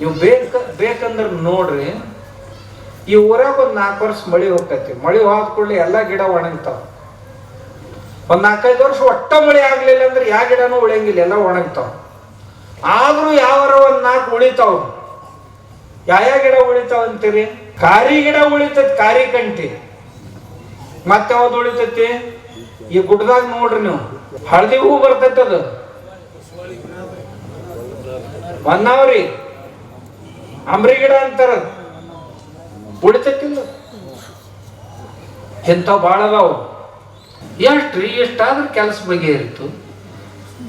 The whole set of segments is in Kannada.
ನೀವು ಬೇಕ, ಬೇಕಂದ್ರೆ ನೋಡ್ರಿ, ಈ ಊರಾಗ ಒಂದು ನಾಲ್ಕು ವರ್ಷ ಮಳಿ ಹೋಗ್ತೈತಿ. ಮಳೆ ಹೋದ ಕೂಡಲೇ ಎಲ್ಲ ಗಿಡ ಒಣಗ್ತಾವ. ಒಂದ್ ನಾಲ್ಕೈದು ವರ್ಷ ಒಟ್ಟ ಮಳೆ ಆಗ್ಲಿಲ್ಲ ಅಂದ್ರೆ ಯಾವ ಗಿಡನೂ ಉಳಿಯಂಗಿಲ್ಲ, ಎಲ್ಲ ಒಣಗ್ತಾವ. ಆದ್ರೂ ಯಾವಾರ ಒಂದ್ ನಾಲ್ಕು ಉಳಿತಾವ. ಯಾವ ಗಿಡ ಉಳಿತಾವ ಅಂತೀರಿ? ಕಾರಿ ಗಿಡ ಉಳಿತೈತಿ, ಕಾರಿ ಕಂಟಿ. ಮತ್ತೆ ಯಾವ್ದು ಉಳಿತೈತಿ? ಈ ಗುಡ್ಡದಾಗ ನೋಡ್ರಿ ನೀವು. ಹಳದಿ ಹೂ ಬರ್ತೈತಿ ಅದು. ಮನ್ನಾವ್ರಿ ಅಂಬ್ರಿ ಗಿಡ ಅಂತಾರ. ಉಳಿತಿಲ್ಲ ಎಂಥವು ಭಾಳ ಅದಾವು. ಎಷ್ಟ್ರಿ, ಎಷ್ಟಾದ್ರೂ ಕೆಲಸ ಬಗೆಹರಿತು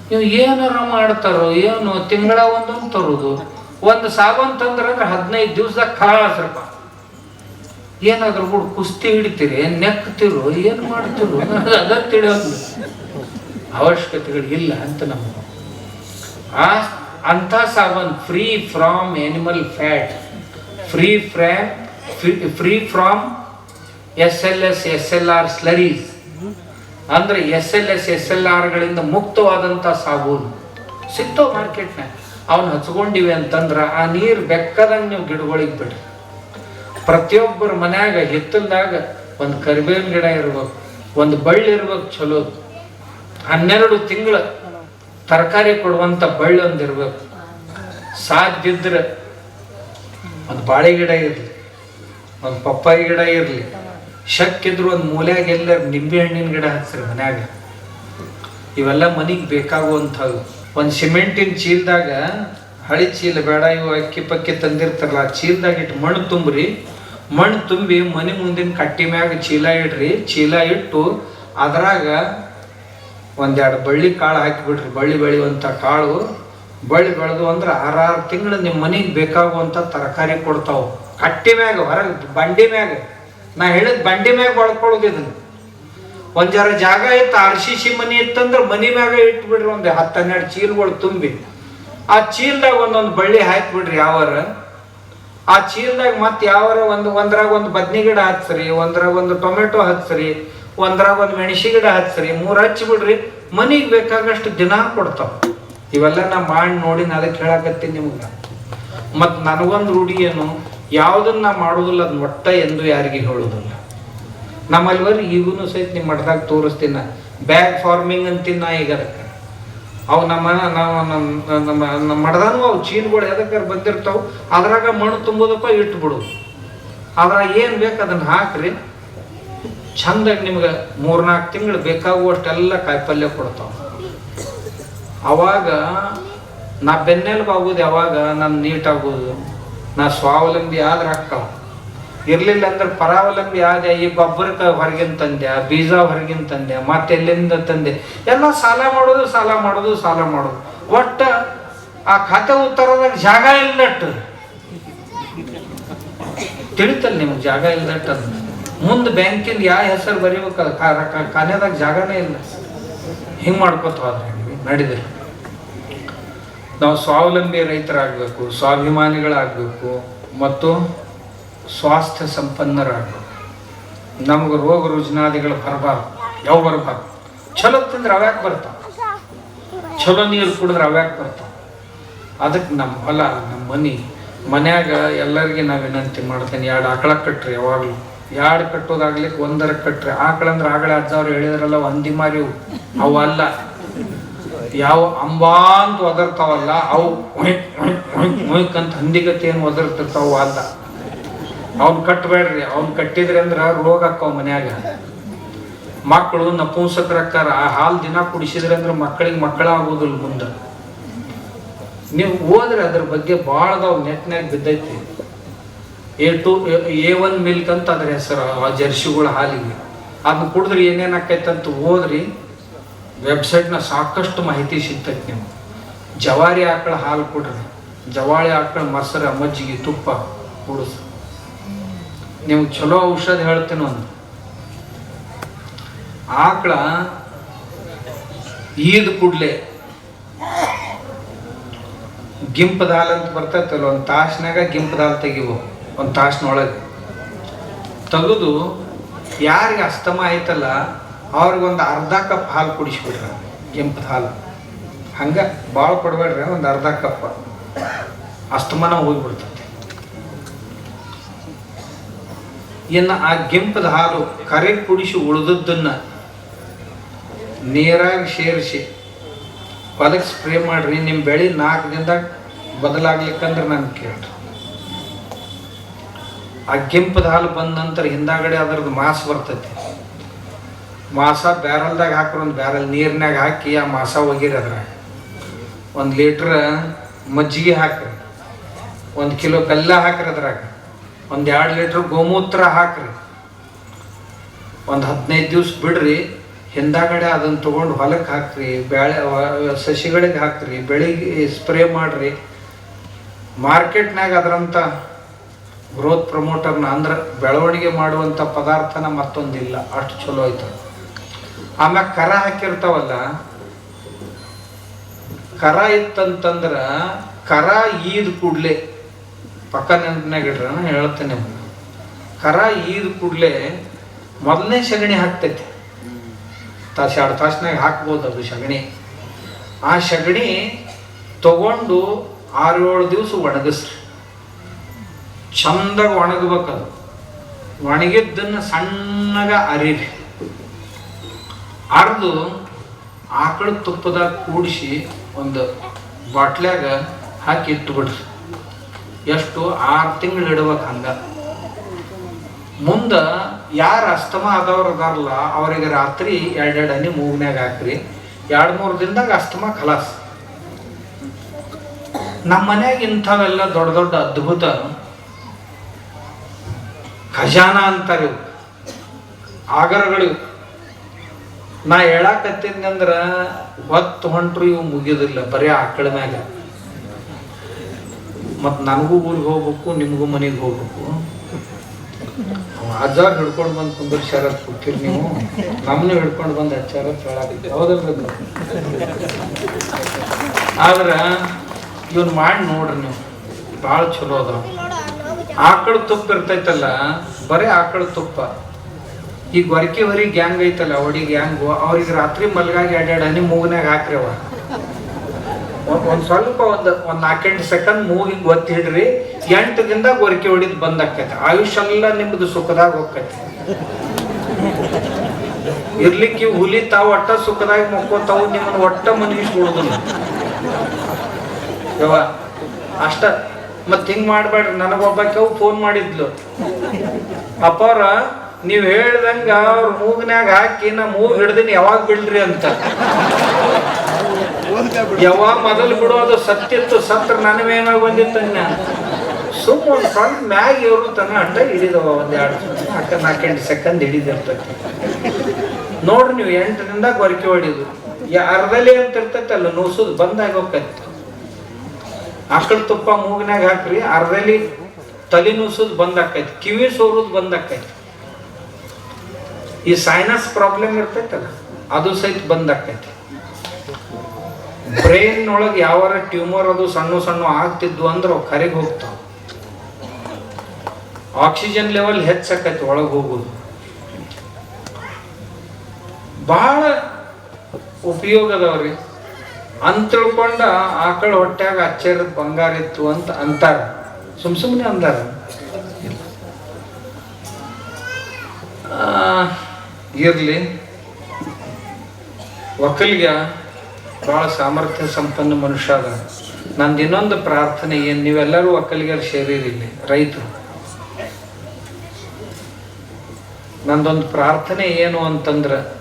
ನೀವು ಏನಾರ ಮಾಡ್ತಾರೋ, ಏನು ತಿಂಗಳ ಒಂದೊಂದು ತರೋದು. ಒಂದು ಸಾಬೂನ್ ತಂದ್ರಂದ್ರೆ ಹದಿನೈದು ದಿವ್ಸದಾಗ ಸ್ವಲ್ಪ ಏನಾದ್ರೂ ಕೂಡ ಕುಸ್ತಿ ಹಿಡಿತೀರಿ ನೆಕ್ತಿರು, ಏನು ಮಾಡ್ತಿರೋ, ಅದ ತಿಳಿಯೋದು ಅವಶ್ಯಕತೆಗಳು ಇಲ್ಲ ಅಂತ ನಮ್ಮ ಆ ಅಂಥ ಸಾಬನ್ free from animal fat free from free from S L S S L R slurries ಅಂದ್ರೆ S L S S L ಆರ್ಗಳಿಂದ ಮುಕ್ತವಾದಂಥ ಸಾಬೂನು. ಸಿಗ್ತಾವ ಮಾರ್ಕೆಟ್ನಾಗ ಅವನ್ನ ಹಚ್ಕೊಂಡಿವಿ ಅಂತಂದ್ರೆ ಆ ನೀರು ಬೆಕ್ಕದಂಗೆ ನೀವು ಗಿಡಗಳಿಗೆ ಬಿಡ್ರಿ. ಪ್ರತಿಯೊಬ್ಬರ ಮನ್ಯಾಗ ಹಿತ್ತಲ್ದಾಗ ಒಂದು ಕರಿಬೇವಿನ ಗಿಡ ಇರ್ಬೇಕು, ಒಂದು ಬಳ್ಳಿ ಇರ್ಬೇಕು ಚಲೋ. ಹನ್ನೆರಡು ತಿಂಗಳ ತರಕಾರಿ ಕೊಡುವಂಥ ಬಳ್ಳಿ ಒಂದು ಇರ್ಬೇಕು. ಸಾಧ್ಯದ್ರೆ ಒಂದು ಬಾಳೆ ಗಿಡ ಇರಲಿ, ಒಂದು ಪಪ್ಪಾಯಿ ಗಿಡ ಇರಲಿ, ಶಕ್ಕಿದ್ರು ಒಂದು ಮೂಲೆಯಾಗ ಎಲ್ಲ ನಿಂಬೆ ಹಣ್ಣಿನ ಗಿಡ ಹಾಕ್ಸ್ರಿ ಮನ್ಯಾಗ. ಇವೆಲ್ಲ ಮನೆಗೆ ಬೇಕಾಗುವಂಥವು. ಒಂದು ಸಿಮೆಂಟಿನ ಚೀಲದಾಗ ಹಳಿ ಚೀಲ ಬೇಡ, ಇವು ಅಕ್ಕಿ ಪಕ್ಕಿ ತಂದಿರ್ತಾರಲ್ಲ, ಆ ಚೀಲದಾಗ ಇಟ್ಟು ಮಣ್ಣು ತುಂಬ್ರಿ, ಮಣ್ಣು ತುಂಬಿ ಮನೆ ಮುಂದಿನ ಕಟ್ಟಿ ಮ್ಯಾಗ ಚೀಲ ಇಡ್ರಿ, ಚೀಲ ಇಟ್ಟು ಅದ್ರಾಗ ಒಂದೆರಡು ಬಳ್ಳಿ ಕಾಳು ಹಾಕಿಬಿಟ್ರಿ ಬಳ್ಳಿ ಬೆಳೆಯುವಂಥ ಕಾಳು, ಬಳ್ಳಿ ಬೆಳೆದು ಅಂದ್ರೆ ಆರಾರು ತಿಂಗಳು ನಿಮ್ಮ ಮನೆಗೆ ಬೇಕಾಗುವಂಥ ತರಕಾರಿ ಕೊಡ್ತಾವೆ. ಕಟ್ಟಿ ಮ್ಯಾಗ, ಹೊರಗೆ ಬಂಡಿ ಮ್ಯಾಗ. ನಾ ಹೇಳಿದ ಬಂಡಿ ಮ್ಯಾಗ ಒಳ್ಕೊಳ್ಳೋದು ಒಂದು ಒಂದ್ ಜರ ಜಾಗ ಇತ್ತು, ಆರ್ ಸಿ ಸಿ ಮನಿ ಇತ್ತಂದ್ರೆ ಮನಿ ಮ್ಯಾಗ ಇಟ್ಬಿಡ್ರಿ ಒಂದು ಹತ್ತು ಹನ್ನೆರಡು ಚೀಲಗಳು ತುಂಬಿ. ಆ ಚೀಲದಾಗ ಒಂದೊಂದು ಬಳ್ಳಿ ಹಾಕಿಬಿಡ್ರಿ ಯಾವಾರ. ಆ ಚೀಲದಾಗ ಮತ್ತೆ ಯಾವಾರ? ಒಂದು, ಒಂದ್ರಾಗ ಒಂದು ಬದ್ನಿ ಗಿಡ ಹಚ್ಚ್ರಿ ಒಂದ್ರಾಗ ಒಂದು ಟೊಮೆಟೊ ಹಚ್ಚ್ರಿ ಒಂದ್ರಾಗ ಒಂದು ಮೆಣಸಿ ಗಿಡ ಹಚ್ಚ್ರಿ ಮೂರು ಹಚ್ಚಿ ಬಿಡ್ರಿ, ಮನಿಗೆ ಬೇಕಾಗಷ್ಟು ದಿನ ಕೊಡ್ತಾವ. ಇವೆಲ್ಲ ನಾ ಮಾಡಿ ನೋಡಿ ನಾ ಅದಕ್ಕೆ ಹೇಳಕತ್ತೀನಿ ನಿಮ್ಗೆ. ಮತ್ತು ನನಗೊಂದು ರೂಢಿ ಏನು, ಯಾವುದನ್ನ ನಾ ಮಾಡೋದಿಲ್ಲ ಅದು ಒಟ್ಟ ಎಂದು ಯಾರಿಗೆ ಹೇಳೋದಿಲ್ಲ. ನಮ್ಮಲ್ಲಿ ಬರ್ರಿ ಈಗೂ ಸಹಿತ ನಿಮ್ಮ ಮಠದಾಗ ತೋರಿಸ್ತೀನಿ ಬ್ಯಾಗ್ ಫಾರ್ಮಿಂಗ್ ಅಂತೀನಿ ನಾ ಈಗ ಅದಕ್ಕೆ. ಅವು ನಮ್ಮ ನಾವು ನಮ್ಮ ನಮ್ಮ ಮಠದಾನು ಅವು ಚೀನ್ಗಳು ಎದಕ್ಕೆ ಬಂದಿರ್ತಾವೆ, ಅದ್ರಾಗ ಮಣ್ಣು ತುಂಬೋದಪ್ಪ ಇಟ್ಬಿಡು. ಅದ್ರಾಗ ಏನು ಬೇಕು ಅದನ್ನ ಹಾಕ್ರಿ. ಚಂದಾಗಿ ನಿಮ್ಗೆ ಮೂರ್ನಾಲ್ಕು ತಿಂಗಳು ಬೇಕಾಗುವಷ್ಟೆಲ್ಲ ಕಾಯಿಪಲ್ಯ ಕೊಡ್ತಾವ. ಅವಾಗ ನಾ ಬೆನ್ನೆಲುಬು ಆಗೋದು ಯಾವಾಗ, ನಾನು ನೀಟಾಗೋದು ನಾ ಸ್ವಾವಲಂಬಿ ಆದ್ರೆ ಅಕ್ಕಾವ ಇರಲಿಲ್ಲ ಅಂದ್ರೆ ಪರಾವಲಂಬಿ ಆದೆ, ಈ ಗೊಬ್ಬರಕ್ಕೆ ಹೊರಗಿನ ತಂದೆ, ಬೀಜ ಹೊರಗಿನ ತಂದೆ, ಮತ್ತೆ ಎಲ್ಲಿಂದ ತಂದೆ. ಎಲ್ಲ ಸಾಲ ಮಾಡೋದು ಸಾಲ ಮಾಡೋದು ಸಾಲ ಮಾಡೋದು. ಒಟ್ಟ ಆ ಖಾತೆ ಉತ್ತರದಾಗ ಜಾಗ ಇಲ್ಲಟ್ಟು ತಿಳಿತಲ್ಲ ನಿಮ್ಗೆ ಜಾಗ ಇಲ್ಲಟ್ಟು ಅದು ಮುಂದೆ ಬ್ಯಾಂಕಿಂದ ಯಾವ ಹೆಸರು ಬರೀಬೇಕು? ಖಾನೆದಾಗ ಜಾಗನೇ ಇಲ್ಲ. ಹಿಂಗೆ ಮಾಡ್ಕೋತ ಹೋದ್ರೆ ನಡೆದಿಲ್ಲ ನಾವು ಸ್ವಾವಲಂಬಿ ರೈತರಾಗಬೇಕು, ಸ್ವಾಭಿಮಾನಿಗಳಾಗಬೇಕು, ಮತ್ತು ಸ್ವಾಸ್ಥ್ಯ ಸಂಪನ್ನರಾಗಬೇಕು. ನಮ್ಗೆ ರೋಗ ರುಜಿನಾದಿಗಳು ಬರಬಾರ್ದು. ಯಾವ ಬರಬಾರ್ದು? ಚಲೋ ತಿಂದ್ರೆ ಅವ್ಯಾಕೆ ಬರ್ತಾವ. ಚಲೋ ನೀರು ಕುಡಿದ್ರೆ ಅವ್ಯಾಕೆ ಬರ್ತಾವ. ಅದಕ್ಕೆ ನಮ್ಮ ಹೊಲ ನಮ್ಮ ಮನೆ, ಮನ್ಯಾಗ ಎಲ್ಲರಿಗೆ ನಾವು ವಿನಂತಿ ಮಾಡ್ತೇನೆ, ಎರಡು ಆಕಳ ಕಟ್ಟ್ರಿ ಯಾವಾಗಲೂ. ಎರಡು ಕಟ್ಟೋದಾಗ್ಲಿಕ್ಕೆ ಒಂದರ ಕಟ್ಟರೆ ಆಕಳಂದ್ರೆ ಆಗಳ ಅಜ್ಜವ್ರು ಹೇಳಿದ್ರಲ್ಲ, ಒಂದಿ ಮಾರಿ ಅವು. ಅಲ್ಲ. ಯಾವ ಅಂಬಾ ಅಂತ ಒದರ್ತಾವಲ್ಲ, ಅವು ಅಂತ ಹಂದಿಗತಿ ಏನು ಒದರ್ತಿರ್ತಾವ ಅಲ್ಲ. ಅವ್ನ್ ಕಟ್ಟಬೇಡ್ರಿ ಅವ್ನ್ ಕಟ್ಟಿದ್ರೆ ಅಂದ್ರೆ ರೋಗ ಆಕ್ಕವ ಮನ್ಯಾಗ. ಮಕ್ಕಳು ನಪುಂಸಕರಕ್ಕಾರ, ಆ ಹಾಲು ದಿನ ಕುಡಿಸಿದ್ರೆ ಅಂದ್ರೆ ಮಕ್ಕಳಿಗೆ ಮಕ್ಕಳ ಆಗೋದಿಲ್ಲ ಮುಂದೆ. ನೀವು ಹೋದ್ರೆ ಅದ್ರ ಬಗ್ಗೆ ಭಾಳದವ್ ನೆಟ್ನ್ಯಾಗ ಬಿದ್ದೈತಿ. A two A one milk ಅಂತ ಅದ್ರ ಹೆಸರು, ಆ ಜರ್ಸಿಗಳ ಹಾಲಿಗೆ. ಅದನ್ನ ಕುಡಿದ್ರೆ ಏನೇನು ಆಕೈತೆ ಅಂತ ಓದ್ರಿ ವೆಬ್ಸೈಟ್ನ ಸಾಕಷ್ಟು ಮಾಹಿತಿ ಸಿಗ್ತೈತೆ ನೀವು ಜವಾರಿ ಆಕಳ ಹಾಲು ಕೊಡ್ರಿ. ಜವಾರಿ ಆಕಳ ಮೊಸರ, ಮಜ್ಜಿಗೆ, ತುಪ್ಪ ಕುಡಿಸ್ ನೀವು ಚಲೋ ಔಷಧ ಹೇಳ್ತೀನಿ ಒಂದು. ಆಕಳ ಈದ್ ಕೂಡ್ಲೆ ಗಿಂಪು ದಾಲ್ ಅಂತ ಬರ್ತೈತಲ್ಲ, ಒಂದು ತಾಸಿನಾಗ ಗಿಂಪು ದಾಲ್ ತೆಗಿವು ಒಂದು ತಾಸಿನೊಳಗೆ ತೆಗೆದು ಯಾರಿಗೆ ಅಸ್ತಮ ಆಯ್ತಲ್ಲ, ಅವ್ರಿಗೊಂದು ಅರ್ಧ ಕಪ್ ಹಾಲು ಕುಡಿಸ್ಬಿಡ್ರಿ ಕೆಂಪು ಹಾಲು. ಹಂಗೆ ಭಾಳ ಕೊಡಬೇಡ್ರಿ, ಒಂದು ಅರ್ಧ ಕಪ್. ಅಸ್ತಮನ ಹೋಗಿಬಿಡ್ತದೆ ಇನ್ನು ಆ ಗಿಂಪದ ಹಾಲು ಕರೆ ಕುಡಿಸಿ ಉಳಿದದ್ದನ್ನು ನೀರಾಗಿ ಸೇರಿಸಿ ಹೊಲಕ್ಕೆ ಸ್ಪ್ರೇ ಮಾಡಿರಿ ನಿಮ್ಮ ಬೆಳೆ ನಾಲ್ಕು ದಿನದಾಗ ಬದಲಾಗ್ಲಿಕ್ಕಂದ್ರೆ ನಾನು ಕೇಳ್ರಿ ಆ ಕೆಂಪದ ಹಾಲು ಬಂದ ನಂತರ ಹಿಂದಾಗಡೆ ಅದ್ರದ್ದು ಮಾಸ ಬರ್ತೈತಿ. ಮಾಸ ಬ್ಯಾರಲ್ದಾಗ ಹಾಕ್ರ ಒಂದು ಬ್ಯಾರಲ್ ನೀರಿನಾಗ ಹಾಕಿ ಆ ಮಾಸ ಒಗಿರಿ ಅದ್ರಾಗ. ಒಂದು ಲೀಟ್ರ್ ಮಜ್ಜಿಗೆ ಹಾಕ್ರಿ. ಒಂದು ಕಿಲೋ ಬೆಲ್ಲ ಹಾಕ್ರಿ ಅದ್ರಾಗ. ಒಂದು ಎರಡು ಲೀಟ್ರ್ ಗೋಮೂತ್ರ ಹಾಕ್ರಿ. ಒಂದು ಹದಿನೈದು ದಿವ್ಸ ಬಿಡ್ರಿ, ಹಿಂದಾಗಡೆ ಅದನ್ನು ತೊಗೊಂಡು ಹೊಲಕ್ಕೆ ಹಾಕ್ರಿ ಬೆಳೆ ವ- ಸಸಿಗಳಿಗೆ ಹಾಕ್ರಿ, ಬೆಳಿಗ್ಗೆ ಸ್ಪ್ರೇ ಮಾಡ್ರಿ. ಮಾರ್ಕೆಟ್ನಾಗ ಅದರಂಥ ಗ್ರೋತ್ ಪ್ರಮೋಟರ್ನ ಅಂದ್ರೆ ಬೆಳವಣಿಗೆ ಮಾಡುವಂಥ ಪದಾರ್ಥನ ಮತ್ತೊಂದಿಲ್ಲ. ಅಷ್ಟು ಚಲೋ ಆಯ್ತು ಆಮ್ಯಾಗ ಕರ ಹಾಕಿರ್ತಾವಲ್ಲ, ಕರ ಇತ್ತಂತಂದ್ರ ಕರ ಈದ್ ಕೂಡಲೇ, ಪಕ್ಕ ನೆನಪಿನಾಗ ಇಡ್ರ ಹೇಳ್ತೇನೆ ಕರ ಈದ್ ಕೂಡಲೇ ಮೊದಲನೇ ಸಗಣಿ ಹಾಕ್ತೈತಿ. ತಾಸು ಎರಡು ತಾಸಿನಾಗ ಹಾಕ್ಬೋದು ಅದು ಸಗಣಿ. ಆ ಸಗಣಿ ತಗೊಂಡು ಆರು ಏಳು ದಿವಸ ಒಣಗಿಸ್ರಿ. ಚಂದಾಗ ಒಣಗಬೇಕದು. ಒಣಗಿದ್ದನ್ನು ಸಣ್ಣಗ ಅರಿರಿ. ಅರ್ದು ಆಕಳ ತುಪ್ಪದಾಗ ಕೂಡಿಸಿ ಒಂದು ಬಾಟ್ಲ್ಯಾಗ ಹಾಕಿ ಇಟ್ಬಿಡ್ರಿ ಎಷ್ಟು ಆರು ತಿಂಗಳು ಇಡ್ಬೇಕು ಹಂಗ. ಮುಂದೆ ಯಾರು ಅಸ್ತಮ ಆದವ್ರು ಅದಾರಲ್ಲ ಅವರಿಗೆ ರಾತ್ರಿ ಎರಡೆರಡು ಹನಿ ಮೂಗ್ನ್ಯಾಗ ಹಾಕ್ರಿ. ಎರಡು ಮೂರು ದಿನದಾಗ ಅಸ್ತಮ ಖಲಾಸ್. ನಮ್ಮ ಮನ್ಯಾಗ ಇಂಥವೆಲ್ಲ ದೊಡ್ಡ ದೊಡ್ಡ ಅದ್ಭುತ ಖಜಾನ ಅಂತಾರೆ ಆಗರಗಳು ನಾ ಹೇಳಾಕತ್ತಿದ್ನಂದ್ರೆ ಹೊತ್ತು ಹೊಂಟ್ರು ಇವು ಮುಗಿಯೋದಿಲ್ಲ, ಬರೀ ಆಕಳ ಮ್ಯಾಗ. ಮತ್ತು ನನಗೂ ಊರಿಗೆ ಹೋಗ್ಬೇಕು, ನಿಮಗೂ ಮನೆಗೆ ಹೋಗ್ಬೇಕು. ಅಜ್ಜಾರ್ ಹಿಡ್ಕೊಂಡು ಬಂದು ಕುಂದ್ರ ಶರತ್ ಕೊಡ್ತೀರಿ ನೀವು. ನಮ್ಮನ್ನ ಹಿಡ್ಕೊಂಡು ಬಂದು ಹಚ್ಚಾರತ್ ಹೇಳಾಕಿದ್ದೆ ಹೌದಲ್ಲ ಆದ್ರೆ ಇವನ್ ಮಾಡಿ ನೋಡ್ರಿ ನೀವು. ಭಾಳ ಚಲೋ ಅದಾವ. ಆಕಳ ತುಪ್ಪ ಇರ್ತೈತಲ್ಲ, ಬರೀ ಆಕಳ ತುಪ್ಪ. ಈ ಗೊರಕೆ ಹೊರಿ ಗ್ಯಾಂಗ್ ಐತಲ್ಲ ಅವಡಿ ಗ್ಯಾಂಗು, ಅವ್ರಿಗೆ ರಾತ್ರಿ ಮಲ್ಗಾಗಿ ಎರಡೆರಡು ಹನಿ ಮೂಗ್ನಾಗ ಹಾಕ್ರಿ ಅವ. ಒಂದ್- ಸ್ವಲ್ಪ ಒಂದು, ಒಂದ್ ನಾಲ್ಕೆಂಟು ಸೆಕೆಂಡ್ ಮೂಗಿಗೆ ಒತ್ತಿ ಹಿಡ್ರಿ ಎಂಟು ದಿನದ ಗೊರಕೆ ಹೊಡಿದ್ ಬಂದ್ ಆಕೈತೆ. ಆಯುಷ್ ಎಲ್ಲ ನಿಮ್ದು ಸುಖದಾಗ ಹೋಗ್ತೈತಿ ಇರ್ಲಿಕ್ಕೆ ಹುಲಿ ತಾವು ಒಟ್ಟ ಸುಖದಾಗ ಮಕ್ಕೋತಾವು, ನಿಮ್ಮನ್ನ ಒಟ್ಟ ಮನಗಿಸ್ಬಿಡುದಿಲ್ಲ ಯವ್ವ, ಅಷ್ಟ ಮತ್ ಹಿಂಗ್ ಮಾಡ್ಬೇಡ್ರಿ ನನಗೊಬ್ಬಾಕೆವು ಫೋನ್ ಮಾಡಿದ್ಲು. ಅಪ್ಪವ್ರ, ನೀವ್ ಹೇಳ್ದಂಗ ಅವ್ರ ಮೂಗ್ನ್ಯಾಗ ಹಾಕಿ ನಾ ಮೂಗ್ ಹಿಡ್ದಿನಿ, ಯಾವಾಗ ಬಿಡ್ರಿ ಅಂತ. ಯಾವಾಗ ಮೊದಲು ಬಿಡೋದು ಸತ್ತಿತ್ತು ಸತ್ರ ನನವೇನಾಗ ಬಂದಿತ್ತು ಸುಮ್ಮ ಒಂದ್ ಸಣ್ಣ ಮ್ಯಾಗ ಇವರು ತನ ಅಡ್ಡ ಹಿಡಿದವ ಒಂದ್ ಎರಡು ಅಕ್ಕ ನಾಲ್ಕೆಂಟು ಸೆಕೆಂಡ್ ಹಿಡಿದಿರ್ತೈತಿ. ನೋಡ್ರಿ ನೀವು ಎಂಟರಿಂದ ಗೊರಕೆ ಹೊಡಿದು. ಅರ್ಧಲಿ ಅಂತ ಇರ್ತೈತಲ್ಲ, ನೋಸುದು ಬಂದಾಗ ಹೋಗ್ತೈತಿ. ಆಕಳ ತುಪ್ಪ ಮೂಗಿನಾಗ ಹಾಕ್ರಿ, ಅರ್ಧಲಿ ತಲೆ ನುಸುದು ಬಂದ್ ಆಕೈತಿ, ಕಿವಿ ಸೋರುದು ಬಂದ್ ಆಕೈತಿ. ಈ ಸೈನಸ್ ಪ್ರಾಬ್ಲಮ್ ಇರ್ತೈತಲ್ಲ, ಅದು ಸಹಿತ ಬಂದ್ ಆಕೈತಿ. ಬ್ರೈನ್ ಒಳಗೆ ಯಾವಾರ ಟ್ಯೂಮರ್ ಅದು ಸಣ್ಣ ಸಣ್ಣ ಆಗ್ತಿದ್ವು ಅಂದ್ರೆ ಅವು ಕರೆಗೆ ಹೋಗ್ತಾವ. ಆಕ್ಸಿಜನ್ ಲೆವೆಲ್ ಹೆಚ್ಚಾಕೈತಿ ಒಳಗೆ ಹೋಗೋದು. ಬಹಳ ಉಪಯೋಗ ಅಂತ ತಿಳ್ಕೊಂಡ ಆಕಳ ಹೊಟ್ಯಾಗ ಅಚ್ಚರದ ಬಂಗಾರ ಇತ್ತು ಅಂತ ಅಂತಾರ. ಸುಮ್ ಸುಮ್ಮನೆ ಅಂದಾರ. ಇರಲಿ ಇರ್ಲಿ. ಒಕ್ಕಲಿಗ ಬಹಳ ಸಾಮರ್ಥ್ಯ ಸಂಪನ್ನ ಮನುಷ್ಯ ಅದ. ನಂದು ಇನ್ನೊಂದು ಪ್ರಾರ್ಥನೆ ಏನು, ನೀವೆಲ್ಲರೂ ಒಕ್ಕಲಿಗರು ಸೇರಿರಿಲ್ಲಿ ರೈತರು. ನಂದೊಂದು ಪ್ರಾರ್ಥನೆ ಏನು ಅಂತಂದ್ರೆ,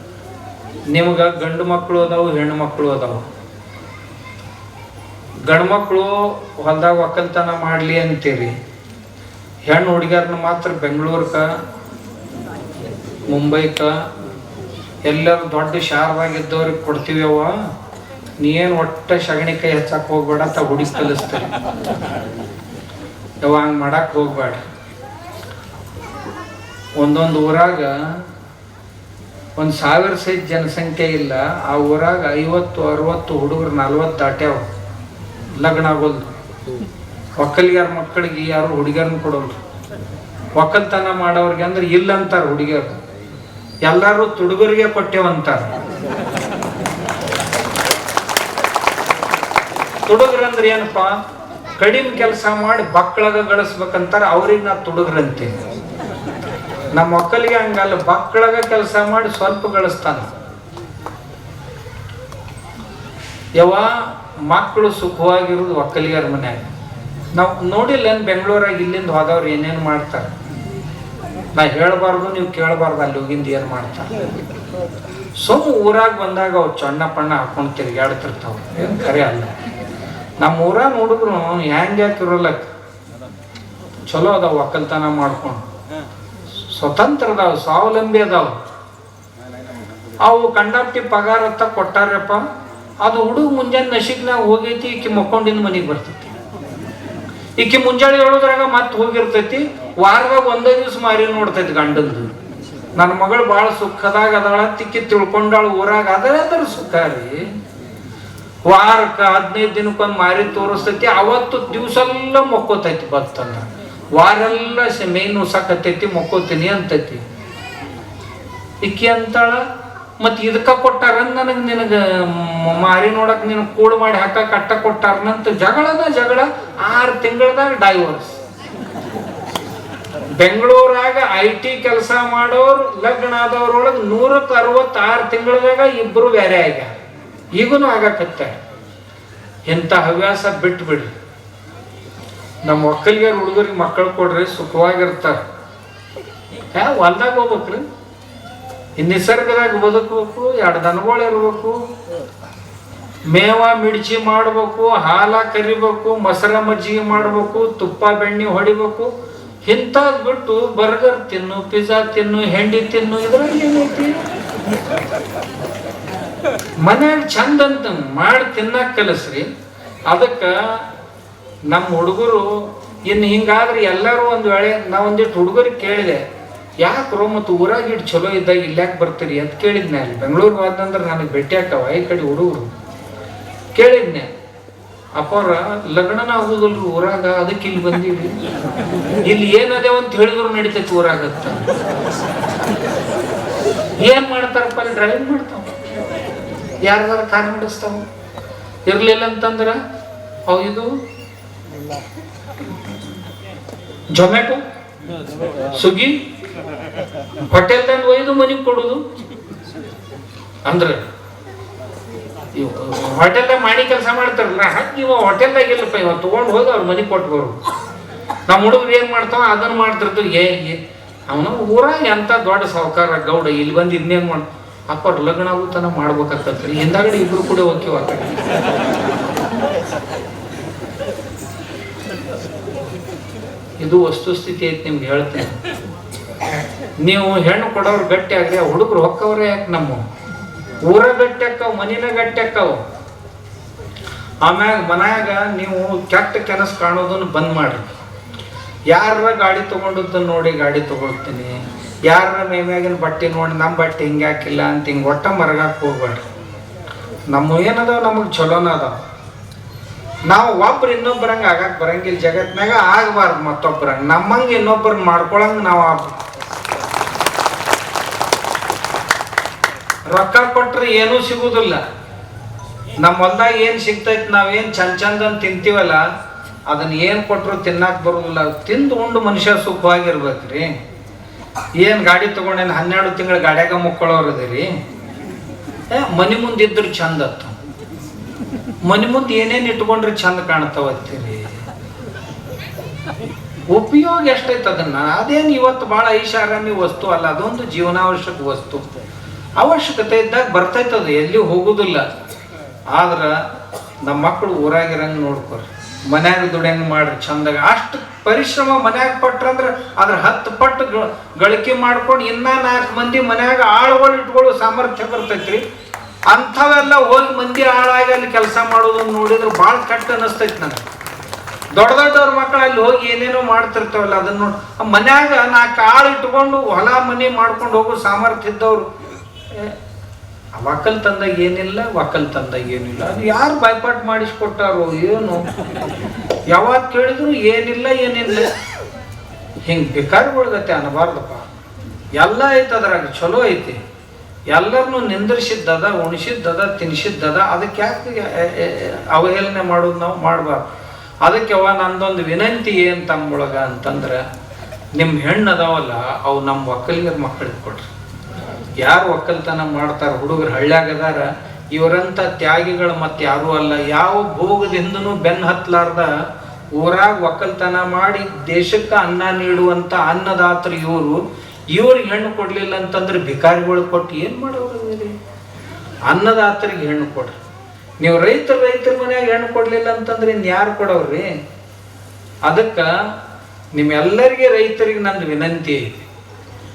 ನಿಮ್ಗೆ ಗಂಡು ಮಕ್ಕಳು ಅದಾವು, ಹೆಣ್ಣು ಮಕ್ಕಳು ಅದಾವು. ಗಂಡು ಮಕ್ಕಳು ಹೊಲ್ದಾಗ ಒಕ್ಕಲ್ತನ ಮಾಡಲಿ ಅಂತೀರಿ. ಹೆಣ್ಣು ಹುಡುಗಿಯರನ್ನ ಮಾತ್ರ ಬೆಂಗಳೂರ್ಕ, ಮುಂಬೈಕ, ಎಲ್ಲರೂ ದೊಡ್ಡ ಶಾರದಾಗಿದ್ದವ್ರಿಗೆ ಕೊಡ್ತೀವಿ ಅವ ನೀನು ಒಟ್ಟ ಸಗಣಿ ಕೈ ಹಚ್ಚಕ್ಕೆ ಹೋಗ್ಬೇಡ ಅಂತ ಹುಡುಗಿ ಕಲಿಸ್ತಾರೆ. ಯಾವ ಹಂಗೆ ಮಾಡಕ್ಕೆ ಹೋಗ್ಬೇಡ. ಒಂದೊಂದು ಊರಾಗ ಒಂದು ಸಾವಿರ ಸೈಜ್ ಜನಸಂಖ್ಯೆ ಇಲ್ಲ. ಆ ಊರಾಗ ಐವತ್ತು, ಅರವತ್ತು ಹುಡುಗರು ನಲ್ವತ್ತು ದಾಟ್ಯಾವ. ಲಗ್ನ ಆಗೋದು ಒಕ್ಕಲಿಗಾರ ಮಕ್ಕಳಿಗೆ ಯಾರು ಹುಡುಗಿಯರನ್ನ ಕೊಡೋರು ಒಕ್ಕಲ್ತನ ಮಾಡೋರಿಗೆ ಅಂದ್ರೆ ಇಲ್ಲ ಅಂತಾರೆ ಹುಡುಗಿಯರು. ಎಲ್ಲರೂ ತುಡುಗರಿಗೆ ಕೊಟ್ಟೇವಂತಾರೆ. ತುಡುಗರಂದ್ರೆ ಏನಪ್ಪ? ಕಡಿಮೆ ಕೆಲಸ ಮಾಡಿ ಬಕ್ಕಳಗ ಗಳಿಸ್ಬೇಕಂತಾರ, ಅವ್ರಿಗೆ ನಾ ತುಡುಗ್ರಂತೆ ನಮ್ಮ ಒಕ್ಕಲಿಗೆ ಹಂಗಲ್ಲ, ಬಕ್ಕಳಗ ಕೆಲಸ ಮಾಡಿ ಸ್ವಲ್ಪ ಗಳಿಸ್ತಾನ. ಯಾವ ಮಕ್ಕಳು ಸುಖವಾಗಿರೋದು ಒಕ್ಕಲಿಗರ ಮನ್ಯಾಗ ನಾವು ನೋಡಿಲ್ಲ ಏನು ಬೆಂಗಳೂರಾಗ ಇಲ್ಲಿಂದ ಹೋದವ್ರು ಏನೇನು ಮಾಡ್ತಾರೆ. ನಾ ಹೇಳಬಾರ್ದು, ನೀವು ಕೇಳಬಾರ್ದು, ಅಲ್ಲಿ ಹೋಗಿಂದ ಏನು ಮಾಡ್ತಾರೆ. ಸುಮ್ಮ ಊರಾಗ ಬಂದಾಗ ಅವು ಚಣ್ಣ ಪಣ್ಣ ಹಾಕೊಂಡು ತಿರುಗಾಡ್ತಿರ್ತಾವ ಏನು ಖರೆ ಅಲ್ಲ. ನಮ್ಮ ಊರಾಗ ನೋಡಿದ್ರು ಹ್ಯಾಂಗ್ ಯಾಕಿರಲ್ಲ ಚಲೋ ಅದಾವ, ಒಕ್ಕಲ್ತನ ಮಾಡ್ಕೊಂಡು. ಸ್ವತಂತ್ರ ಅದಾವ, ಸ್ವಾವಲಂಬಿ ಅದಾವ. ಅವು ಕಂಡಾಪ್ಟಿ ಪಗಾರ ಅಂತ ಕೊಟ್ಟಾರಪ್ಪ. ಅದು ಹುಡುಗ ಮುಂಜಾನೆ ನಶಿಕ್ನಾಗ ಹೋಗೈತಿ, ಈಕಿ ಮಕ್ಕೊಂಡಿನ ಮನೆಗೆ ಬರ್ತೈತಿ. ಈಕಿ ಮುಂಜಾನೆ ಹೇಳೋದ್ರಾಗ ಮತ್ತೆ ಹೋಗಿರ್ತೈತಿ, ವಾರದಾಗ ಒಂದೇ ದಿವ್ಸ ಮಾರಿ ನೋಡ್ತೈತಿ ಗಂಡಂದು. ನನ್ನ ಮಗಳು ಭಾಳ ಸುಖದಾಗ ಅದಾಳ, ತಿಕ್ಕಿ ತಿಳ್ಕೊಂಡಾಳ ಊರಾಗ, ಅದೇ ಅದರ ಸುಖ ರೀ. ವಾರಕ್ಕೆ ಹದಿನೈದು ದಿನಕ್ಕೊಂದು ಮಾರಿ ತೋರಿಸ್ತೈತಿ, ಅವತ್ತು ದಿವಸ ಎಲ್ಲ ಮಕ್ಕೋತೈತಿ ಬರ್ತಂದ ವಾರೆಲ್ಲ ಮೇನ್ ಮೈ ನುಸಾಕತ್ತೈತಿ ಮಕ್ಕೋತೀನಿ ಅಂತೈತಿ. ಇಕ್ಕಿ ಅಂತಾಳ ಮತ್ ಇದಕ್ಕ ಕೊಟ್ಟಾರ ನನಗೆ ನಿನಗ ಮಾರಿ ನೋಡಕ್ ನಿನ್ ಕೂಡ ಮಾಡಿ ಹಾಕ ಕಟ್ಟ ಕೊಟ್ಟಾರ ಕೊಟ್ಟಾರನಂತ ಜಗಳದ ಜಗಳ ಆರು ತಿಂಗಳದಾಗ ಡೈವರ್ಸ್ ಬೆಂಗಳೂರಾಗ ಐ ಟಿ ಕೆಲಸ ಮಾಡೋರು, ಲಗ್ನ ಆದವ್ರೊಳಗೆ ನೂರಕ್ಕೆ ಅರವತ್ತಾರು ತಿಂಗಳದಾಗ ಇಬ್ರು ಬೇರೆ ಆಗ್ಯಾರ. ಈಗೂ ಆಗಕತ್ತೆ. ಇಂಥ ಹವ್ಯಾಸ ಬಿಟ್ಟು ಬಿಡ್ರಿ ನಮ್ಮ ಒಕ್ಕಲಿಗರ, ಹುಡುಗರಿಗೆ ಮಕ್ಕಳು ಕೊಡ್ರಿ, ಸುಖವಾಗಿರ್ತಾರ. ಹೊಲ್ದಾಗ ಹೋಗ್ಬೇಕ್ರಿ? ಈ ನಿಸರ್ಗದಾಗ ಬದುಕಬೇಕು, ಎರಡು ದನಗಳು ಇರ್ಬೇಕು, ಮೇವ ಮಿಡ್ಚಿ ಮಾಡಬೇಕು, ಹಾಲ ಕರಿಬೇಕು, ಮೊಸರ ಮಜ್ಜಿಗೆ ಮಾಡ್ಬೇಕು, ತುಪ್ಪ ಬೆಣ್ಣೆ ಹೊಡಿಬೇಕು, ಇಂಥದ್ ಬಿಟ್ಟು ಬರ್ಗರ್ ತಿನ್ನು, ಪಿಜ್ಜಾ ತಿನ್ನು, ಹೆಂಡಿ ತಿನ್ನು, ಇದ್ರಲ್ಲಿ ಏನೈತಿ? ಮನ್ಯಾಗ ಚಂದ ಅಂತ ಮಾಡಿ ತಿನ್ನಕ್ ಕಲಸ್ರಿ. ಅದಕ್ಕ ನಮ್ಮ ಹುಡುಗರು, ಇನ್ನು ಹಿಂಗಾದ್ರೆ ಎಲ್ಲರೂ ಒಂದು ವೇಳೆ ನಾ ಒಂದಿಟ್ಟು ಹುಡುಗರಿಗೆ ಕೇಳಿದೆ ಯಾಕ್ರೋ ಮತ್ತು ಊರಾಗ ಇಟ್ಟು ಚಲೋ ಇದ್ದಾಗ ಇಲ್ಯಾಕೆ ಬರ್ತೀರಿ ಅಂತ ಕೇಳಿದ್ನೆ ಅಲ್ಲಿ. ಬೆಂಗಳೂರು ಹೋದಂದ್ರೆ ನನಗೆ ಭೇಟಿ ಹಾಕವ ಈ ಕಡೆ ಹುಡುಗರು ಕೇಳಿದ್ನೆ. ಅಪ್ಪವ್ರ ಲಗ್ನನ ಆಗುದಿಲ್ರಿ ಊರಾಗ ಅದಕ್ಕೆ ಇಲ್ಲಿ ಬಂದೀವಿ ಇಲ್ಲಿ ಏನದೇ ಅಂತ ಹೇಳಿದ್ರು ನಡೀತೈತಿ ಊರಾಗ ಅಂತ. ಏನ್ ಮಾಡ್ತಾರಪ್ಪ ಅಲ್ಲಿ? ಡ್ರೈವಿಂಗ್ ಮಾಡ್ತಾವ. ಯಾರ್ದಾರ ಕಾರ್ ನಡೆಸ್ತಾವ. ಇರ್ಲಿಲ್ಲ ಅಂತಂದ್ರ ಅವು ಇದು ಜೊಮ್ಯಾಟೊ ಸ್ವಿಗ್ಗಿ ತಂದು ಒಯ್ದು ಮನೆಗೆ ಕೊಡುದು. ಅಂದ್ರೆ ಹೋಟೆಲ್ದಾಗ ಮಾಡಿ ಕೆಲಸ ಮಾಡ್ತಾರಲ್ಲ, ಹಂಗೆ ಇವ ಹೋಟೆಲ್ದಾಗ ಇಲ್ಲಪ್ಪ, ಇವ ತೊಗೊಂಡು ಹೋಗಿ ಅವ್ರ ಮನೆಗೆ ಕೊಟ್ಟು ಬರು ನಮ್ಮ ಹುಡುಗರು ಏನು ಮಾಡ್ತಾವ ಅದನ್ನ ಮಾಡ್ತಿರ್ತೀವಿ. ಏ ಅವನ ಊರಾಗ ಎಂತ ದೊಡ್ಡ ಸಾವುಕಾರ, ಗೌಡ, ಇಲ್ಲಿ ಬಂದು ಇದನ್ನೇನು ಮಾಡ, ಅಪ್ಪ ಲಗ್ನ ಆಗುತ್ತಾನ ಮಾಡ್ಬೇಕಾಗ್ತದ್ರಿ ಹಿಂದಾಗಡೆ ಇಬ್ರು ಕೂಡ ಹೋಗ್ತೀವ ಇದು ವಸ್ತುಸ್ಥಿತಿ ಐತೆ ನಿಮ್ಗೆ ಹೇಳ್ತೇನೆ. ನೀವು ಹೆಣ್ಣು ಕೊಡೋರು ಗಟ್ಟಿ ಆಗ್ರಿ ಹುಡುಗರು ಹೊಕ್ಕವ್ರೆ ಯಾಕೆ ನಮ್ಮ ಊರ ಗಟ್ಟಿ ಮನಿನ ಗಟ್ಟಿ ಅಕ್ಕವ್? ಆಮ್ಯಾಗ ಮನ್ಯಾಗ ನೀವು ಕೆಟ್ಟ ಕೆಲಸ ಕಾಣೋದನ್ನ ಬಂದ್ ಮಾಡ್ರಿ. ಯಾರ ಗಾಡಿ ತಗೊಂಡದ್ದ ನೋಡಿ ಗಾಡಿ ತಗೊಳ್ತೀನಿ. ಯಾರ ಮೇಮ್ಯಾಗಿನ ಬಟ್ಟೆ ನೋಡಿ ನಮ್ಮ ಬಟ್ಟೆ ಹಿಂಗೆ ಹಾಕಿಲ್ಲ ಅಂತ ಹಿಂಗೆ ಒಟ್ಟ ಮರಗಾಕ್ ಹೋಗ್ಬೇಡ್ರಿ ನಮ್ಮ ಏನದಾವ, ನಮಗೆ ಚಲೋನ ಅದಾವ. ನಾವು ಒಬ್ರು ಇನ್ನೊಬ್ಬರಂಗ ಆಗಕ್ಕೆ ಬರಂಗಿಲ್ಲ. ಜಗತ್ನಾಗ ಆಗಬಾರ್ದು ಮತ್ತೊಬ್ಬರಂಗೆ ನಮ್ಮಂಗ ಇನ್ನೊಬ್ಬರನ್ನ ಮಾಡ್ಕೊಳಂಗೆ ನಾವು ರೊಕ್ಕ ಕೊಟ್ರೆ ಏನೂ ಸಿಗುವುದಿಲ್ಲ ನಮ್ಮ ಹೊಲ್ದಾಗ ಏನು ಸಿಗ್ತೈತೆ ನಾವೇನ್ ಚಂದ ಚಂದ ಅಂತ ತಿಂತೀವಲ್ಲ ಅದನ್ನ ಏನು ಕೊಟ್ರು ತಿನ್ನಾಕ್ ಬರುದಿಲ್ಲ. ತಿಂದು ಉಂಡು ಮನುಷ್ಯ ಸುಖವಾಗಿರ್ಬೇಕ್ರಿ. ಏನು ಗಾಡಿ ತಗೊಂಡೇನ್ ಹನ್ನೆರಡು ತಿಂಗಳ ಗಾಡ್ಯಾಗ ಮುಕ್ಕೊಳ್ಳೋರು ಏ, ಮನಿ ಮುಂದೆ ಇದ್ರೆ ಚಂದ ಅತ್ತ. ಮನಿ ಮುಂದೆ ಏನೇನ್ ಇಟ್ಕೊಂಡ್ರೆ ಚಂದ ಕಾಣ್ತಾವತ್ತೀರಿ ಉಪಯೋಗ ಎಷ್ಟೈತೆ ಅದನ್ನ? ಅದೇನು ಇವತ್ತು ಬಹಳ ಐಷಾರಾಮಿ ವಸ್ತು ಅಲ್ಲ, ಅದೊಂದು ಜೀವನಾವಶ್ಯಕ ವಸ್ತು. ಅವಶ್ಯಕತೆ ಇದ್ದಾಗ ಅದು ಎಲ್ಲಿ ಹೋಗುದಿಲ್ಲ. ಆದ್ರೆ ನಮ್ಮ ಮಕ್ಕಳು ಊರಾಗಿರಂಗ್ ನೋಡ್ಕೊರಿ. ಮನ್ಯಾಗ ದುಡಿಯಂಗ್ ಮಾಡ್ರಿ, ಚಂದಾಗ. ಅಷ್ಟು ಪರಿಶ್ರಮ ಮನ್ಯಾಗ ಪಟ್ರಂದ್ರ ಅದ್ರ ಹತ್ತು ಪಟ್ಟು ಗಳಿಕೆ ಮಾಡ್ಕೊಂಡು ಇನ್ನ ನಾಲ್ಕು ಮಂದಿ ಮನ್ಯಾಗ ಆಳುಗಳು ಇಟ್ಕೊಳ್ಳೋ ಸಾಮರ್ಥ್ಯ ಬರ್ತೈತ್ರಿ. ಅಂಥವೆಲ್ಲ ಹೋಗಿ ಮಂದಿ ಆಳಾಗಿ ಅಲ್ಲಿ ಕೆಲಸ ಮಾಡೋದನ್ನು ನೋಡಿದ್ರೆ ಭಾಳ ಕೆಟ್ಟ ಅನ್ನಿಸ್ತೈತಿ ನನಗೆ. ದೊಡ್ಡ ದೊಡ್ಡವ್ರ ಮಕ್ಕಳು ಅಲ್ಲಿ ಹೋಗಿ ಏನೇನೋ ಮಾಡ್ತಿರ್ತಾವಲ್ಲ ಅದನ್ನ ನೋಡಿ ಮನ್ಯಾಗ ನಾಲ್ಕು ಆಳು ಇಟ್ಕೊಂಡು ಹೊಲ ಮನೆ ಮಾಡ್ಕೊಂಡು ಹೋಗೋ ಸಾಮರ್ಥ್ಯ ಇದ್ದವ್ರು ಏ, ಆ ಒಕ್ಕಲ್ ತಂದಾಗ ಏನಿಲ್ಲ ಒಕ್ಕಲ್ ತಂದಾಗ ಏನಿಲ್ಲ. ಅದು ಯಾರು ಬಾಯ್ಪಾಟ್ ಮಾಡಿಸ್ಕೊಟ್ಟಾರೋ ಏನು? ಯಾವಾಗ ಕೇಳಿದ್ರು ಏನಿಲ್ಲ ಏನಿಲ್ಲ. ಹಿಂಗೆ ಬೇಕಾರ್ಗಳ್ಗತ್ತೆ ಅನ್ನಬಾರ್ದಪ್ಪ ಎಲ್ಲ ಐತೆ ಅದ್ರಾಗ ಚಲೋ ಐತಿ. ಎಲ್ಲರನ್ನು ನಿಂದ್ರಿಸಿದ್ದದ ಉಣಿಸಿದ್ದದ ತಿನ್ಸಿದ್ದದ ಅದಕ್ಕೆ ಯಾಕೆ ಅವಹೇಳನೆ ಮಾಡೋದು ನಾವು ಮಾಡಬಾರ್ದು. ಅದಕ್ಕೆ ಅವ ನಂದೊಂದು ವಿನಂತಿ ಏನು ತಮ್ಮೊಳಗ ಅಂತಂದ್ರೆ ನಿಮ್ಮ ಹೆಣ್ಣು ಅದಾವಲ್ಲ ಅವು ನಮ್ಮ ಒಕ್ಕಲಿಗರ ಮಕ್ಕಳಿಗೆ ಕೊಡ್ರಿ. ಯಾರು ಒಕ್ಕಲ್ತನ ಮಾಡ್ತಾರ? ಹುಡುಗರು ಹಳ್ಳ್ಯಾಗದಾರ? ಇವರಂಥ ತ್ಯಾಗಿಗಳು ಮತ್ತೆ ಯಾರೂ ಅಲ್ಲ. ಯಾವ ಭೋಗದಿಂದನೂ ಬೆನ್ನು ಹತ್ತಲಾರ್ದ ಊರಾಗ ಒಕ್ಕಲ್ತನ ಮಾಡಿ ದೇಶಕ್ಕೆ ಅನ್ನ ನೀಡುವಂಥ ಅನ್ನದಾತರು ಇವರು. ಇವ್ರಿಗೆ ಹೆಣ್ಣು ಕೊಡಲಿಲ್ಲ ಅಂತಂದ್ರೆ ಭಿಕಾರಿಗಳು ಕೊಟ್ಟು ಏನು ಮಾಡೋರು? ಅನ್ನದಾತರಿಗೆ ಹೆಣ್ಣು ಕೊಡ್ರಿ. ನೀವು ರೈತರು ರೈತರ ಮನೆಯಾಗ ಹೆಣ್ಣು ಕೊಡಲಿಲ್ಲ ಅಂತಂದ್ರೆ ಇನ್ನು ಯಾರು ಕೊಡೋರ್ರಿ? ಅದಕ್ಕೆ ನಿಮ್ಮೆಲ್ಲರಿಗೆ ರೈತರಿಗೆ ನಂದು ವಿನಂತಿ ಐತಿ.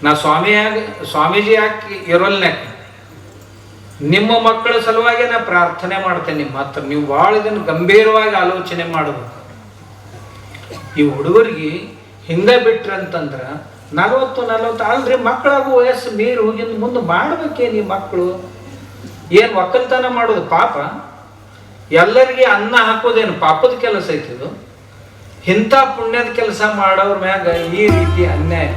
ನಾ ಸ್ವಾಮಿಯಾಗ ಸ್ವಾಮೀಜಿ ಯಾಕೆ ಇರೋಲ್ನೆ ನಿಮ್ಮ ಮಕ್ಕಳ ಸಲುವಾಗಿ ನಾ ಪ್ರಾರ್ಥನೆ ಮಾಡ್ತೇನೆ ನಿಮ್ಮ ಹತ್ರ. ನೀವು ಭಾಳ ಇದನ್ನು ಗಂಭೀರವಾಗಿ ಆಲೋಚನೆ ಮಾಡಬೇಕು. ಈ ಹುಡುಗರಿಗೆ ಹಿಂದೆ ಬಿಟ್ರಂತಂದ್ರ ನಲವತ್ತು ನಲವತ್ತು ಅಲ್ರಿ ಮಕ್ಕಳಾಗು ವಯಸ್ಸು ಮೀರಿ ಹೋಗಿಂದ ಮುಂದೆ ಮಾಡ್ಬೇಕೇನು ಈ ಮಕ್ಕಳು? ಏನು ಒಕ್ಕಲ್ತನ ಮಾಡೋದು ಪಾಪ? ಎಲ್ಲರಿಗೆ ಅನ್ನ ಹಾಕೋದೇನು ಪಾಪದ ಕೆಲಸ ಐತಿದು ಇಂಥ ಪುಣ್ಯದ ಕೆಲಸ ಮಾಡೋರ ಮ್ಯಾಗ ಈ ರೀತಿ ಅನ್ಯಾಯ.